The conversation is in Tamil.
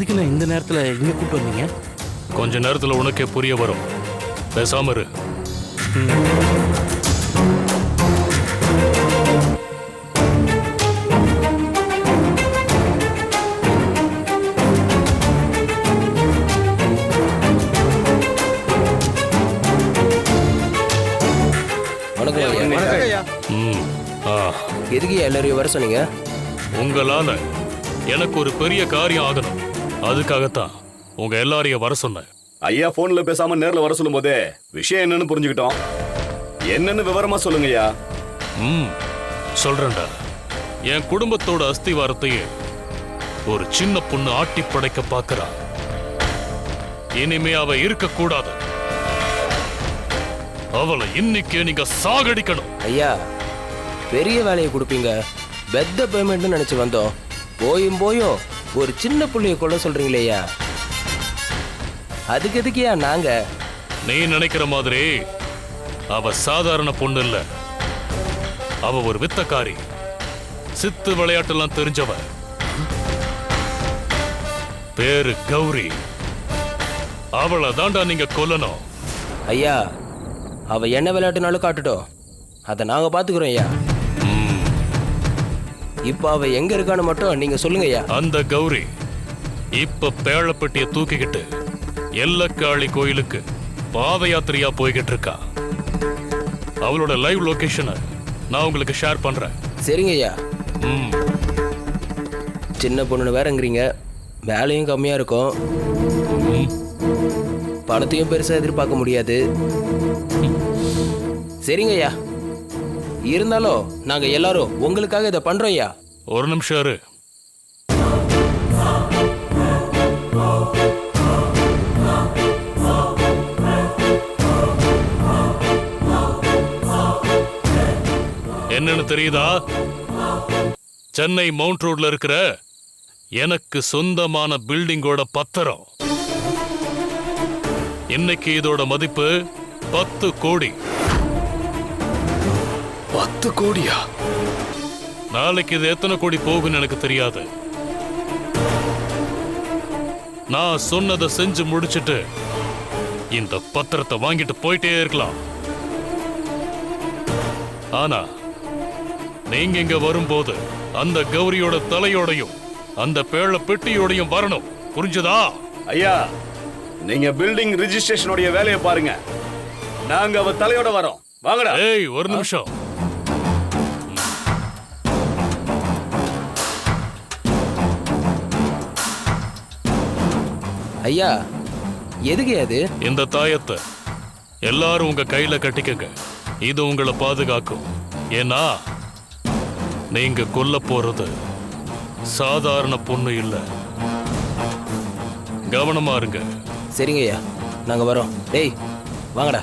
இந்த நேரத்துல இங்க கூப்பிட்டு வந்தீங்க? கொஞ்ச நேரத்துல உனக்கே புரிய வரும். பேசாம இரு. ம் ஆ. எதுக்கு எல்லாரையும் வர சொன்னீங்க? உங்களால எனக்கு ஒரு பெரிய காரியம் ஆகணும். அதுக்காகத்தான் உங்க எல்லாரையும் வர சொன்னேன். ஐயா போன்ல பேசாம நேர்ல வர சொல்லும் போதே விஷயம் என்னன்னு புரிஞ்சுக்கிட்டோம். என்னன்னு விவரமா சொல்லுங்க ஐயா ம் சொல்றேன்டா. என் குடும்பத்தோட அஸ்திவாரத்தையே ஒரு சின்ன பொண்ணு ஆட்டி படைக்க பார்க்கறா. இனிமே அவ இருக்க கூடாது அவளை இன்னைக்கே நீங்க சாகடிக்கணும். ஐயா பெரிய வேலையை கொடுப்பீங்க. பெத்த பேமெண்ட்னு நினைச்சு வந்தோம். போயும் போயும் ஒரு சின்ன புள்ளைய கொல்ல சொல்றீங்களே ஐயா அதுக்கு எதுக்குயா நாங்க? நீ நினைக்கிற மாதிரி அவ சாதாரண பொண்ணு இல்ல. அவ ஒரு வித்தக்காரி. சித்து விளையாட்டெல்லாம் தெரிஞ்சவ. பேரு கௌரி. அவளை தாண்டா நீங்க கொல்லணும். ஐயா அவ என்ன விளையாட்டுனாலும் காட்டுட்டோம். அதை நாங்க பாத்துக்கிறோம் ஐயா. இப்போ அவ எங்க இருக்கான்னு மட்டும் நீங்க சொல்லுங்க ஐயா. அந்த கௌரி இப்ப பேழப்பட்டிய தூக்கிக்கிட்டு எல்லக்காளி கோயிலுக்கு பாத யாத்திரையா போய்கிட்டு இருக்கா. அவளோட லைவ் லொகேஷனை நான் உங்களுக்கு ஷேர் பண்றேன். சரிங்க ஐயா. ம். சின்ன பொண்ணுன்னு வேறங்கிறீங்க. வேலையும் கம்மியா இருக்கும். பணத்தையும் பெருசா எதிர்பார்க்க முடியாது. சரிங்க ஐயா. இருந்தாலும் நாங்க எல்லாரும் உங்களுக்காக இதை பண்றோம் ஐயா. ஒரு நிமிஷம் இரு. என்னன்னு தெரியுதா? சென்னை மவுண்ட் ரோட்ல இருக்கிற எனக்கு சொந்தமான பில்டிங்கோட பத்திரம். இன்னைக்கு இதோட மதிப்பு பத்து கோடி. பத்து கோடியா? நாளைக்கு இது எத்தனை கோடி போகும்னு எனக்கு தெரியாது. நான் சொன்னதை செஞ்சு முடிச்சிட்டு இந்த பத்திரத்தை வாங்கிட்டு போயிட்டே இருக்கலாம். ஆனா நீங்க இங்க வரும்போது அந்த கௌரியோட தலையோடையும் அந்த பேழ பெட்டியோடையும் வரணும். புரிஞ்சுதா? ஐயா நீங்க பில்டிங் ரிஜிஸ்ட்ரேஷனுடைய வேலையை பாருங்க. நாங்க அவ தலையோட வரோம். வாங்கடா. ஏய் ஒரு நிமிஷம். ஐயா எதுக்கு அது? இந்த தாயத்தை எல்லாரும் உங்க கையில கட்டிக்கங்க. இது உங்களை பாதுகாக்கும். ஏன்னா நீங்க கொல்ல போறது சாதாரண பொண்ணு இல்ல. கவனமா இருங்க. சரிங்க ஐயா நாங்க வரோம். டேய் வாங்கடா.